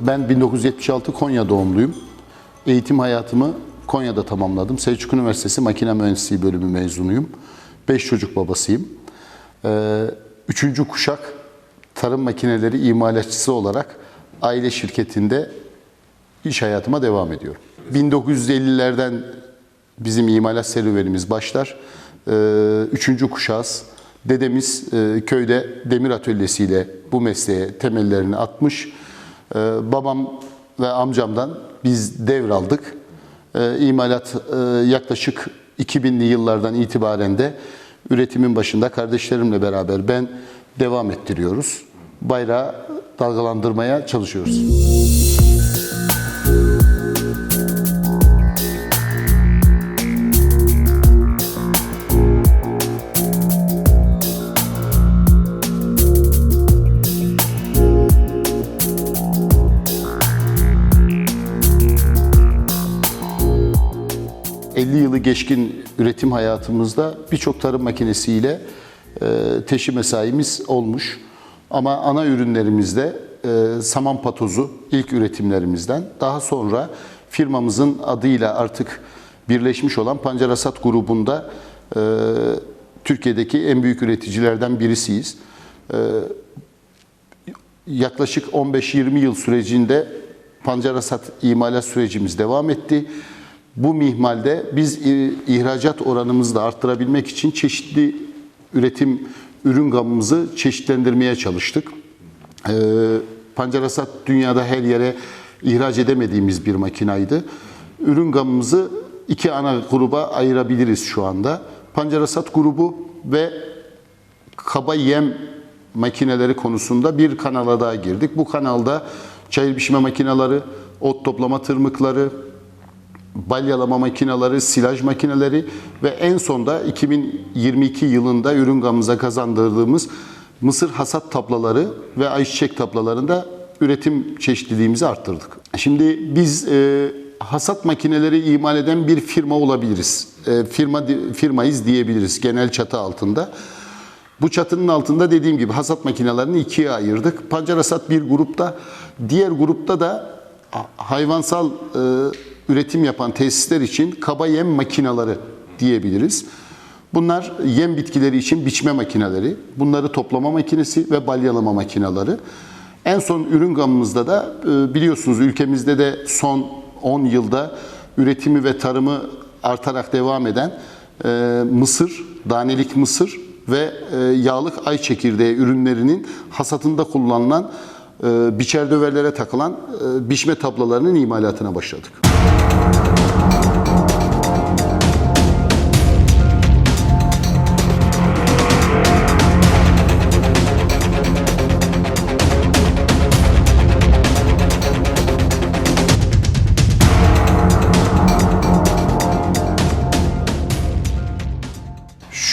Ben 1976 Konya doğumluyum. Eğitim hayatımı Konya'da tamamladım. Selçuk Üniversitesi Makine Mühendisliği bölümü mezunuyum. Beş çocuk babasıyım. Ee, Üçüncü kuşak tarım makineleri imalatçısı olarak aile şirketinde iş hayatıma devam ediyorum. 1950'lerden bizim imalat serüvenimiz başlar. Ee, Üçüncü kuşağız. Dedemiz e, köyde demir atölyesiyle bu mesleğe temellerini atmış. Ee, Babam ve amcamdan biz devraldık. Ee, İmalat e, yaklaşık 2000'li yıllardan itibaren de üretimin başında kardeşlerimle beraber ben devam ettiriyoruz. Bayrağı dalgalandırmaya çalışıyoruz. Geçkin üretim hayatımızda birçok tarım makinesiyle e, teşhi mesaimiz olmuş. Ama ana ürünlerimizde e, saman patozu ilk üretimlerimizden. Daha sonra firmamızın adıyla artık birleşmiş olan Pancarasat grubunda e, Türkiye'deki en büyük üreticilerden birisiyiz. Yaklaşık 15-20 yıl sürecinde pancarasat imalat sürecimiz devam etti. Bu mihmalde biz i- ihracat oranımızı da arttırabilmek için çeşitli üretim ürün gamımızı çeşitlendirmeye çalıştık. Ee, pancarasat dünyada her yere ihraç edemediğimiz bir makinaydı. Ürün gamımızı iki ana gruba ayırabiliriz şu anda. Pancarasat grubu ve kaba yem makineleri konusunda bir kanala daha girdik. Bu kanalda çayır biçme makineleri, ot toplama tırmıkları, balyalama makineleri, silaj makineleri ve en sonda 2022 yılında ürün gamımıza kazandırdığımız mısır hasat tablaları ve ayçiçek tablalarında üretim çeşitliliğimizi arttırdık. Şimdi biz e, hasat makineleri imal eden bir firma olabiliriz. E, firma firmayız diyebiliriz genel çatı altında. Bu çatının altında dediğim gibi hasat makinelerini ikiye ayırdık. Pancar hasat bir grupta, diğer grupta da hayvansal e, üretim yapan tesisler için kaba yem makineleri diyebiliriz. Bunlar yem bitkileri için biçme makineleri, bunları toplama makinesi ve balyalama makineleri. En son ürün gamımızda da e, biliyorsunuz ülkemizde de son 10 yılda üretimi ve tarımı artarak devam eden e, mısır, danelik mısır ve e, yağlık ay çekirdeği ürünlerinin hasatında kullanılan biçer döverlere takılan biçme tablalarının imalatına başladık.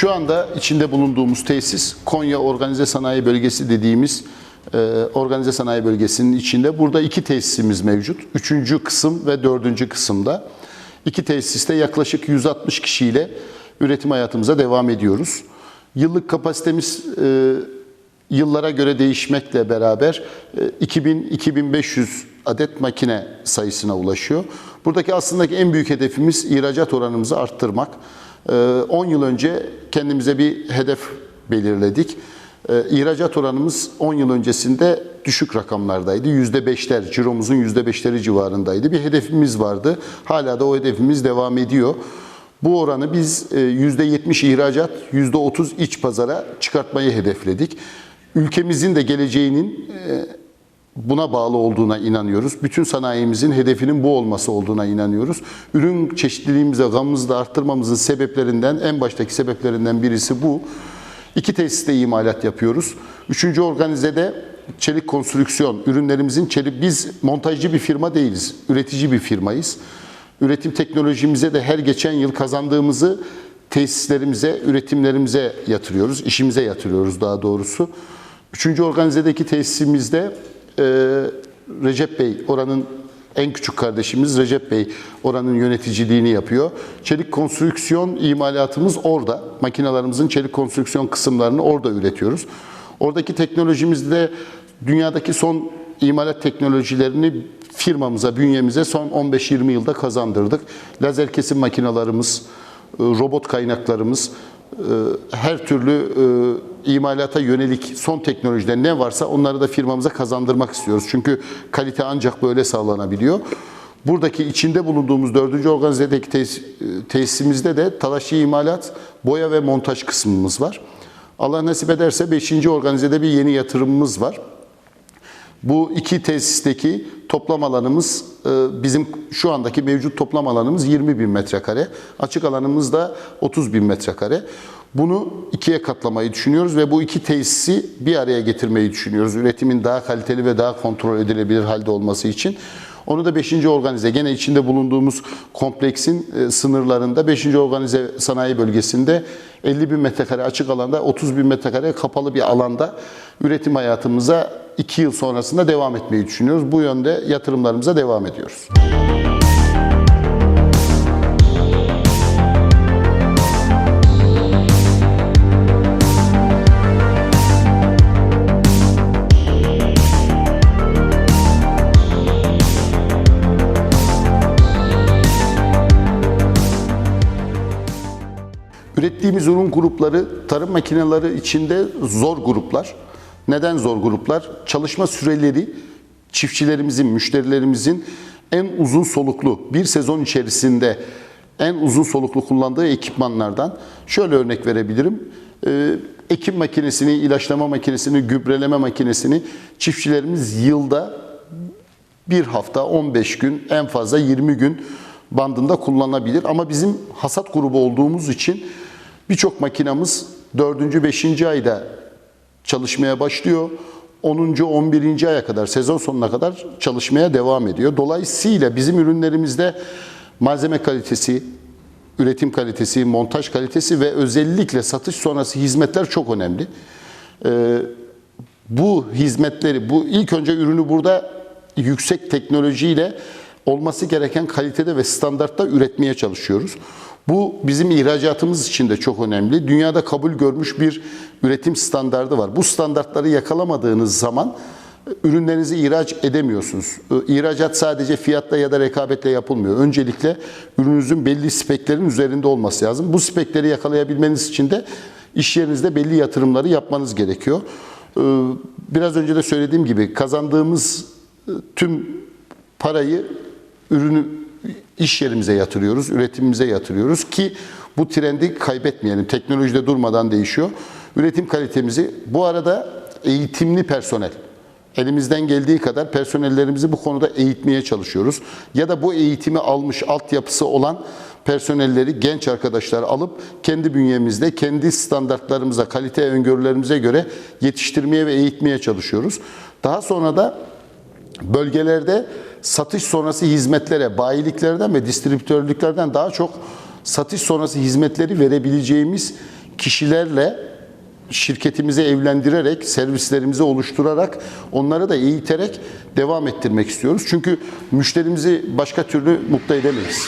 Şu anda içinde bulunduğumuz tesis Konya Organize Sanayi Bölgesi dediğimiz organize sanayi bölgesinin içinde. Burada iki tesisimiz mevcut. Üçüncü kısım ve dördüncü kısımda. İki tesiste yaklaşık 160 kişiyle üretim hayatımıza devam ediyoruz. Yıllık kapasitemiz e, yıllara göre değişmekle beraber e, 2000-2500 adet makine sayısına ulaşıyor. Buradaki aslında en büyük hedefimiz ihracat oranımızı arttırmak. Ee, 10 yıl önce kendimize bir hedef belirledik. Ee, İhracat oranımız 10 yıl öncesinde düşük rakamlardaydı. %5'ler, ciromuzun %5'leri civarındaydı. Bir hedefimiz vardı. Hala da o hedefimiz devam ediyor. Bu oranı biz e, %70 ihracat, %30 iç pazara çıkartmayı hedefledik. Ülkemizin de geleceğinin e, buna bağlı olduğuna inanıyoruz. Bütün sanayimizin hedefinin bu olması olduğuna inanıyoruz. Ürün çeşitliliğimizi, gamımızı da arttırmamızın sebeplerinden, en baştaki sebeplerinden birisi bu. İki tesiste imalat yapıyoruz. Üçüncü organizede çelik konstrüksiyon, ürünlerimizin çelik, biz montajcı bir firma değiliz, üretici bir firmayız. Üretim teknolojimize de her geçen yıl kazandığımızı tesislerimize, üretimlerimize yatırıyoruz, işimize yatırıyoruz daha doğrusu. Üçüncü organizedeki tesisimizde e, Recep Bey, oranın en küçük kardeşimiz Recep Bey oranın yöneticiliğini yapıyor. Çelik konstrüksiyon imalatımız orada. Makinalarımızın çelik konstrüksiyon kısımlarını orada üretiyoruz. Oradaki teknolojimizde dünyadaki son imalat teknolojilerini firmamıza, bünyemize son 15-20 yılda kazandırdık. Lazer kesim makinalarımız, robot kaynaklarımız, e, her türlü e, imalata yönelik son teknolojide ne varsa onları da firmamıza kazandırmak istiyoruz. Çünkü kalite ancak böyle sağlanabiliyor. Buradaki içinde bulunduğumuz dördüncü organizedeki tesis, tesisimizde de talaşçı imalat, boya ve montaj kısmımız var. Allah nasip ederse 5. organizede bir yeni yatırımımız var. Bu iki tesisteki toplam alanımız e, bizim şu andaki mevcut toplam alanımız 20 bin metrekare. Açık alanımız da 30 bin metrekare. Bunu ikiye katlamayı düşünüyoruz ve bu iki tesisi bir araya getirmeyi düşünüyoruz. Üretimin daha kaliteli ve daha kontrol edilebilir halde olması için. Onu da 5. organize, gene içinde bulunduğumuz kompleksin e, sınırlarında 5. organize sanayi bölgesinde 50 bin metrekare açık alanda, 30 bin metrekare kapalı bir alanda üretim hayatımıza 2 yıl sonrasında devam etmeyi düşünüyoruz. Bu yönde yatırımlarımıza devam ediyoruz. Ürettiğimiz ürün grupları tarım makineleri içinde zor gruplar. Neden zor gruplar? Çalışma süreleri çiftçilerimizin, müşterilerimizin en uzun soluklu bir sezon içerisinde en uzun soluklu kullandığı ekipmanlardan. Şöyle örnek verebilirim. Ee, ekim makinesini, ilaçlama makinesini, gübreleme makinesini çiftçilerimiz yılda bir hafta, 15 gün, en fazla 20 gün bandında kullanabilir. Ama bizim hasat grubu olduğumuz için birçok makinamız 4. 5. ayda çalışmaya başlıyor. 10. 11. aya kadar, sezon sonuna kadar çalışmaya devam ediyor. Dolayısıyla bizim ürünlerimizde malzeme kalitesi, üretim kalitesi, montaj kalitesi ve özellikle satış sonrası hizmetler çok önemli. Ee, bu hizmetleri, bu ilk önce ürünü burada yüksek teknolojiyle olması gereken kalitede ve standartta üretmeye çalışıyoruz. Bu bizim ihracatımız için de çok önemli. Dünyada kabul görmüş bir üretim standardı var. Bu standartları yakalamadığınız zaman ürünlerinizi ihraç edemiyorsunuz. İhracat sadece fiyatla ya da rekabetle yapılmıyor. Öncelikle ürününüzün belli speklerin üzerinde olması lazım. Bu spekleri yakalayabilmeniz için de iş yerinizde belli yatırımları yapmanız gerekiyor. Biraz önce de söylediğim gibi kazandığımız tüm parayı ürünü iş yerimize yatırıyoruz, üretimimize yatırıyoruz ki bu trendi kaybetmeyelim. Teknolojide durmadan değişiyor. Üretim kalitemizi bu arada eğitimli personel elimizden geldiği kadar personellerimizi bu konuda eğitmeye çalışıyoruz. Ya da bu eğitimi almış altyapısı olan personelleri genç arkadaşlar alıp kendi bünyemizde kendi standartlarımıza, kalite öngörülerimize göre yetiştirmeye ve eğitmeye çalışıyoruz. Daha sonra da bölgelerde satış sonrası hizmetlere, bayiliklerden ve distribütörlüklerden daha çok satış sonrası hizmetleri verebileceğimiz kişilerle şirketimize evlendirerek, servislerimizi oluşturarak, onları da eğiterek devam ettirmek istiyoruz. Çünkü müşterimizi başka türlü mutlu edemeyiz.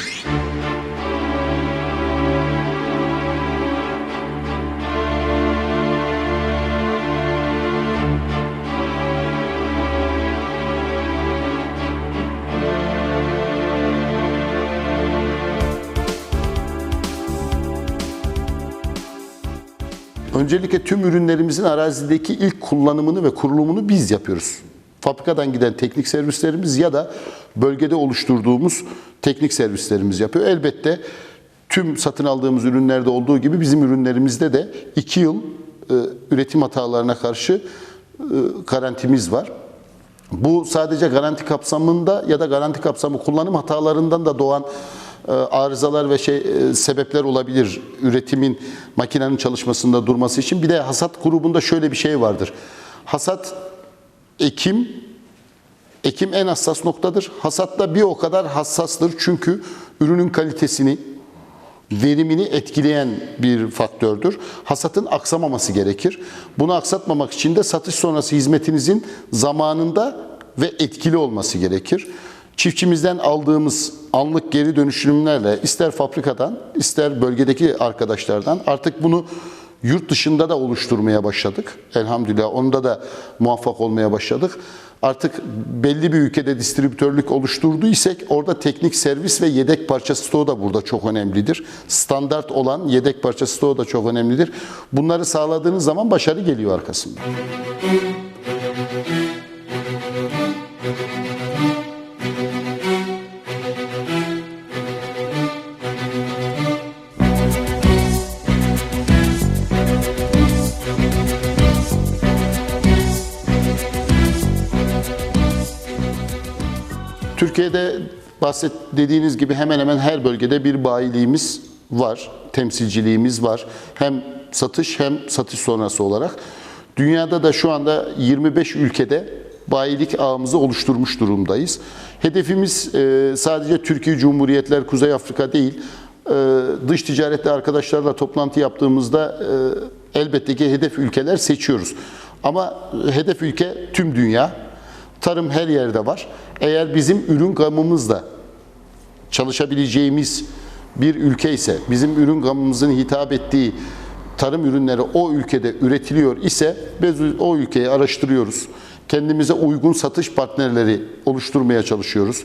Öncelikle tüm ürünlerimizin arazideki ilk kullanımını ve kurulumunu biz yapıyoruz. Fabrikadan giden teknik servislerimiz ya da bölgede oluşturduğumuz teknik servislerimiz yapıyor. Elbette tüm satın aldığımız ürünlerde olduğu gibi bizim ürünlerimizde de 2 yıl e, üretim hatalarına karşı e, garantimiz var. Bu sadece garanti kapsamında ya da garanti kapsamı kullanım hatalarından da doğan arızalar ve şey e, sebepler olabilir üretimin makinenin çalışmasında durması için. Bir de hasat grubunda şöyle bir şey vardır. Hasat ekim ekim en hassas noktadır. Hasatta bir o kadar hassastır çünkü ürünün kalitesini, verimini etkileyen bir faktördür. Hasatın aksamaması gerekir. Bunu aksatmamak için de satış sonrası hizmetinizin zamanında ve etkili olması gerekir. Çiftçimizden aldığımız anlık geri dönüşümlerle ister fabrikadan ister bölgedeki arkadaşlardan artık bunu Yurt dışında da oluşturmaya başladık. Elhamdülillah onda da muvaffak olmaya başladık. Artık belli bir ülkede distribütörlük oluşturduysak orada teknik servis ve yedek parça stoğu da burada çok önemlidir. Standart olan yedek parça stoğu da çok önemlidir. Bunları sağladığınız zaman başarı geliyor arkasından. Türkiye'de bahset dediğiniz gibi hemen hemen her bölgede bir bayiliğimiz var, temsilciliğimiz var. Hem satış hem satış sonrası olarak. Dünyada da şu anda 25 ülkede bayilik ağımızı oluşturmuş durumdayız. Hedefimiz e, sadece Türkiye Cumhuriyetler, Kuzey Afrika değil, e, dış ticarette arkadaşlarla toplantı yaptığımızda e, elbette ki hedef ülkeler seçiyoruz. Ama hedef ülke tüm dünya. Tarım her yerde var. Eğer bizim ürün gamımızda çalışabileceğimiz bir ülke ise, bizim ürün gamımızın hitap ettiği tarım ürünleri o ülkede üretiliyor ise biz o ülkeyi araştırıyoruz. Kendimize uygun satış partnerleri oluşturmaya çalışıyoruz.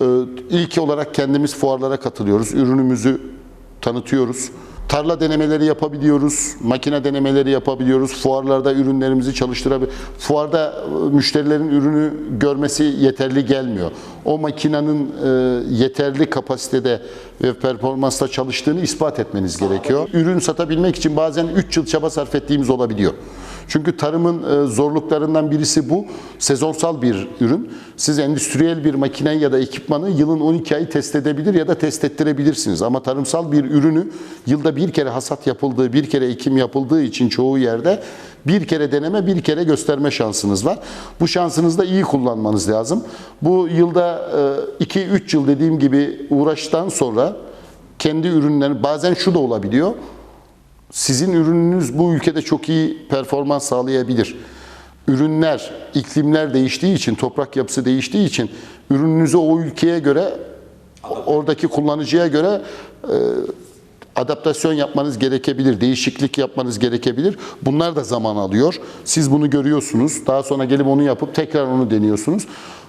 Ee, İlk olarak kendimiz fuarlara katılıyoruz. Ürünümüzü tanıtıyoruz. Tarla denemeleri yapabiliyoruz, makine denemeleri yapabiliyoruz. Fuarlarda ürünlerimizi çalıştırabiliyoruz. Fuarda e, müşterilerin ürünü görmesi yeterli gelmiyor. O makinenin e, yeterli kapasitede ve performansta çalıştığını ispat etmeniz gerekiyor. Ürün satabilmek için bazen 3 yıl çaba sarf ettiğimiz olabiliyor. Çünkü tarımın e, zorluklarından birisi bu. Sezonsal bir ürün. Siz endüstriyel bir makine ya da ekipmanı yılın 12 ayı test edebilir ya da test ettirebilirsiniz. Ama tarımsal bir ürünü yılda bir kere hasat yapıldığı, bir kere ekim yapıldığı için çoğu yerde bir kere deneme, bir kere gösterme şansınız var. Bu şansınızı da iyi kullanmanız lazım. Bu yılda 2-3 yıl dediğim gibi uğraştan sonra kendi ürünlerini bazen şu da olabiliyor sizin ürününüz bu ülkede çok iyi performans sağlayabilir. Ürünler, iklimler değiştiği için, toprak yapısı değiştiği için ürününüzü o ülkeye göre, oradaki kullanıcıya göre e, adaptasyon yapmanız gerekebilir, değişiklik yapmanız gerekebilir. Bunlar da zaman alıyor. Siz bunu görüyorsunuz. Daha sonra gelip onu yapıp tekrar onu deniyorsunuz.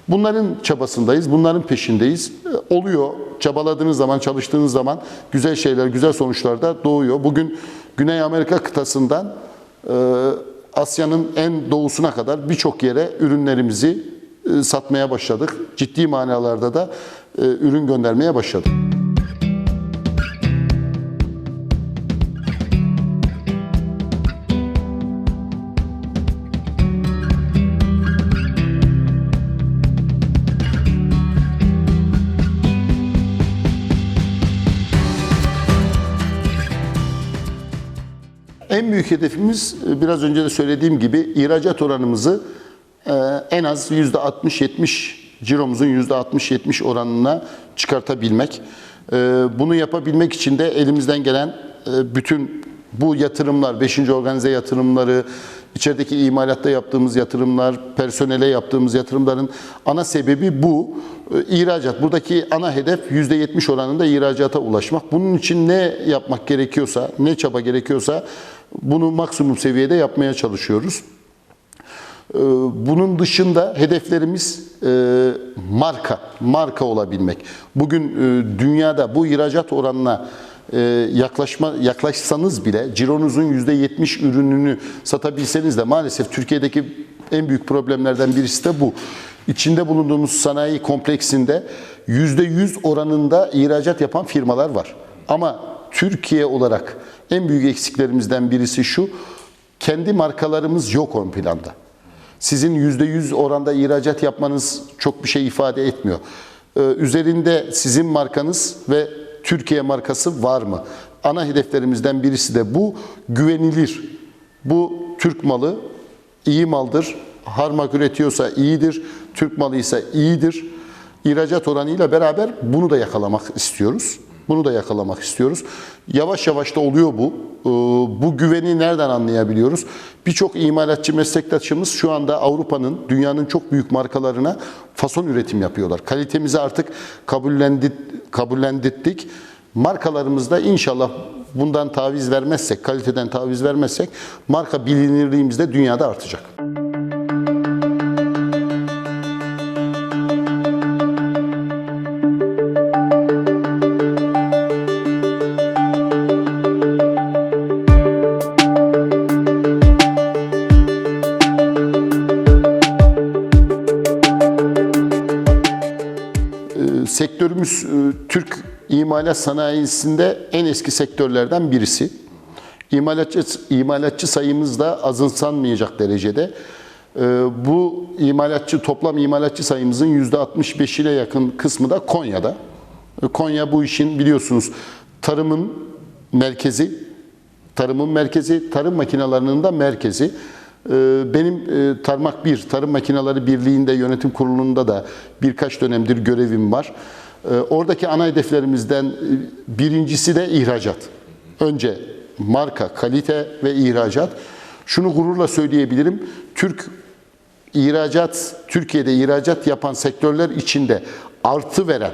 Bunların çabasındayız, bunların peşindeyiz. E, Oluyor. Çabaladığınız zaman, çalıştığınız zaman güzel şeyler, güzel sonuçlar da doğuyor. Bugün Güney Amerika kıtasından e, Asya'nın en doğusuna kadar birçok yere ürünlerimizi e, satmaya başladık. Ciddi manalarda da ürün göndermeye başladık. Hedefimiz e, biraz önce de söylediğim gibi ihracat oranımızı e, en az %60-70 ciromuzun %60-70 oranına çıkartabilmek. E, Bunu yapabilmek için de elimizden gelen bütün bu yatırımlar, 5. organize yatırımları, içerideki imalatta yaptığımız yatırımlar, personele yaptığımız yatırımların ana sebebi bu. İhracat. Buradaki ana hedef %70 oranında ihracata ulaşmak. Bunun için ne yapmak gerekiyorsa, ne çaba gerekiyorsa bunu maksimum seviyede yapmaya çalışıyoruz. Ee, Bunun dışında hedeflerimiz e, marka, marka olabilmek. Bugün e, dünyada bu ihracat oranına e, yaklaşma yaklaşsanız bile cironuzun %70 ürününü satabilseniz de maalesef Türkiye'deki en büyük problemlerden birisi de bu. İçinde bulunduğumuz sanayi kompleksinde %100 oranında ihracat yapan firmalar var. Ama Türkiye olarak en büyük eksiklerimizden birisi şu, kendi markalarımız yok ön planda. Sizin %100 oranda ihracat yapmanız çok bir şey ifade etmiyor. Ee, üzerinde sizin markanız ve Türkiye markası var mı? Ana hedeflerimizden birisi de bu. Güvenilir. Bu Türk malı iyi maldır. Harmak üretiyorsa iyidir. Türk malıysa iyidir. İhracat oranıyla beraber bunu da yakalamak istiyoruz. Bunu da yakalamak istiyoruz. Yavaş yavaş da oluyor bu. Ee, Bu güveni nereden anlayabiliyoruz? Birçok imalatçı meslektaşımız şu anda Avrupa'nın, dünyanın çok büyük markalarına fason üretim yapıyorlar. Kalitemizi artık kabullendik, kabullendirdik. Markalarımızda inşallah bundan taviz vermezsek, kaliteden taviz vermezsek marka bilinirliğimiz de dünyada artacak. Sektörümüz e, Türk imalat sanayisinde en eski sektörlerden birisi. İmalatçı, imalatçı sayımız da azımsanmayacak derecede. Ee, Bu imalatçı toplam imalatçı sayımızın %65'ine yakın kısmı da Konya'da. Ee, Konya bu işin biliyorsunuz tarımın merkezi, tarımın merkezi, tarım makinalarının da merkezi. Benim e, Tarmak 1, Tarım Makineleri Birliği'nde yönetim kurulunda da birkaç dönemdir görevim var. Ee, Oradaki ana hedeflerimizden e, birincisi de ihracat. Önce marka, kalite ve ihracat. Şunu gururla söyleyebilirim. Türk ihracat, Türkiye'de ihracat yapan sektörler içinde artı veren,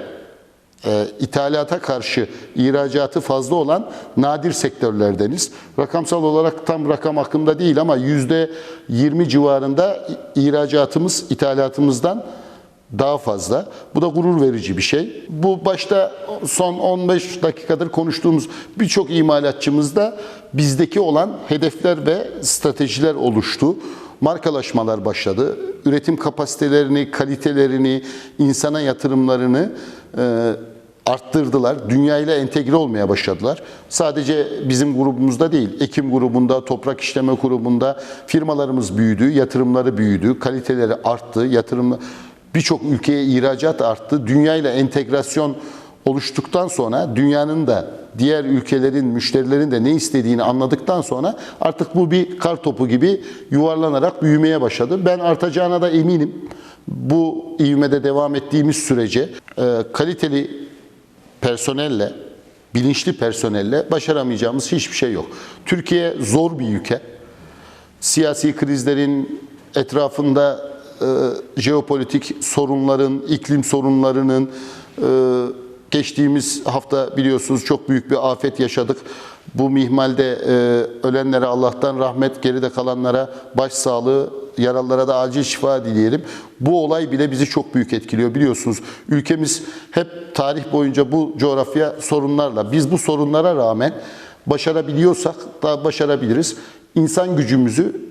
e, ithalata karşı ihracatı fazla olan nadir sektörlerdeniz. Rakamsal olarak tam rakam aklımda değil ama yüzde 20 civarında ihracatımız ithalatımızdan daha fazla. Bu da gurur verici bir şey. Bu başta son 15 dakikadır konuştuğumuz birçok imalatçımızda bizdeki olan hedefler ve stratejiler oluştu. Markalaşmalar başladı. Üretim kapasitelerini, kalitelerini, insana yatırımlarını e, arttırdılar. Dünya ile entegre olmaya başladılar. Sadece bizim grubumuzda değil, Ekim grubunda, Toprak İşleme grubunda firmalarımız büyüdü, yatırımları büyüdü, kaliteleri arttı, yatırımlar birçok ülkeye ihracat arttı. Dünya ile entegrasyon oluştuktan sonra dünyanın da diğer ülkelerin, müşterilerin de ne istediğini anladıktan sonra artık bu bir kar topu gibi yuvarlanarak büyümeye başladı. Ben artacağına da eminim. Bu ivmede devam ettiğimiz sürece e, kaliteli personelle, bilinçli personelle başaramayacağımız hiçbir şey yok. Türkiye zor bir ülke. Siyasi krizlerin etrafında e, jeopolitik sorunların, iklim sorunlarının e, geçtiğimiz hafta biliyorsunuz çok büyük bir afet yaşadık. Bu mihmalde e, ölenlere Allah'tan rahmet, geride kalanlara başsağlığı, yaralılara da acil şifa dileyelim. Bu olay bile bizi çok büyük etkiliyor biliyorsunuz. Ülkemiz hep tarih boyunca bu coğrafya sorunlarla, biz bu sorunlara rağmen başarabiliyorsak da başarabiliriz. İnsan gücümüzü,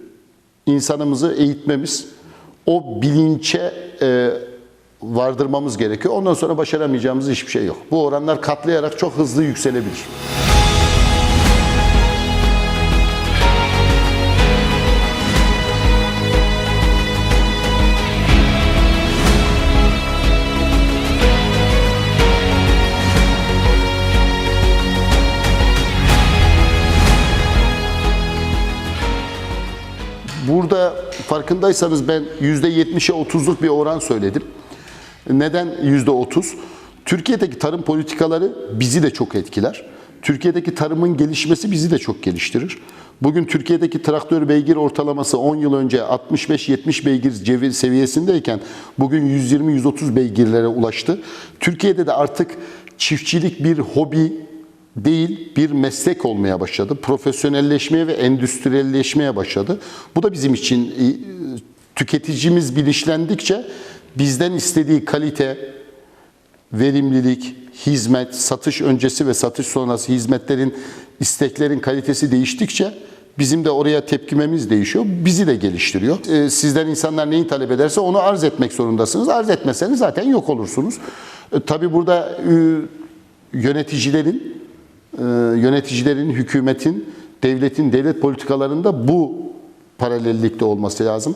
insanımızı eğitmemiz, o bilinçe e, vardırmamız gerekiyor. Ondan sonra başaramayacağımız hiçbir şey yok. Bu oranlar katlayarak çok hızlı yükselebilir. Burada farkındaysanız ben %70'e 30'luk bir oran söyledim. Neden %30? Türkiye'deki tarım politikaları bizi de çok etkiler. Türkiye'deki tarımın gelişmesi bizi de çok geliştirir. Bugün Türkiye'deki traktör beygir ortalaması 10 yıl önce 65-70 beygir seviyesindeyken bugün 120-130 beygirlere ulaştı. Türkiye'de de artık çiftçilik bir hobi değil bir meslek olmaya başladı. Profesyonelleşmeye ve endüstriyelleşmeye başladı. Bu da bizim için e, tüketicimiz bilinçlendikçe bizden istediği kalite, verimlilik, hizmet, satış öncesi ve satış sonrası hizmetlerin, isteklerin kalitesi değiştikçe bizim de oraya tepkimemiz değişiyor. Bizi de geliştiriyor. Ee, Sizden insanlar neyi talep ederse onu arz etmek zorundasınız. Arz etmezseniz zaten yok olursunuz. E, Tabii burada e, yöneticilerin, e, yöneticilerin, hükümetin, devletin, devlet politikalarında bu paralellikte olması lazım.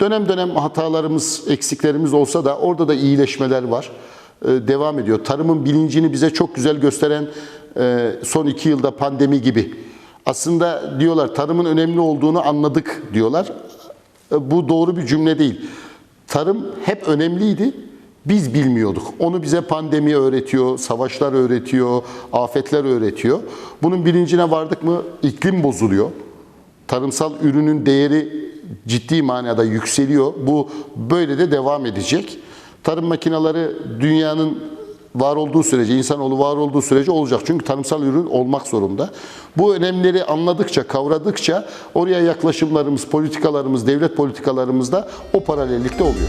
Dönem dönem hatalarımız, eksiklerimiz olsa da orada da iyileşmeler var. Ee, Devam ediyor. Tarımın bilincini bize çok güzel gösteren e, son iki yılda pandemi gibi. Aslında diyorlar tarımın önemli olduğunu anladık diyorlar. E, Bu doğru bir cümle değil. Tarım hep önemliydi. Biz bilmiyorduk. Onu bize pandemi öğretiyor, savaşlar öğretiyor, afetler öğretiyor. Bunun bilincine vardık mı iklim bozuluyor tarımsal ürünün değeri ciddi manada yükseliyor. Bu böyle de devam edecek. Tarım makineleri dünyanın var olduğu sürece, insanoğlu var olduğu sürece olacak. Çünkü tarımsal ürün olmak zorunda. Bu önemleri anladıkça, kavradıkça oraya yaklaşımlarımız, politikalarımız, devlet politikalarımızda o paralellikte oluyor.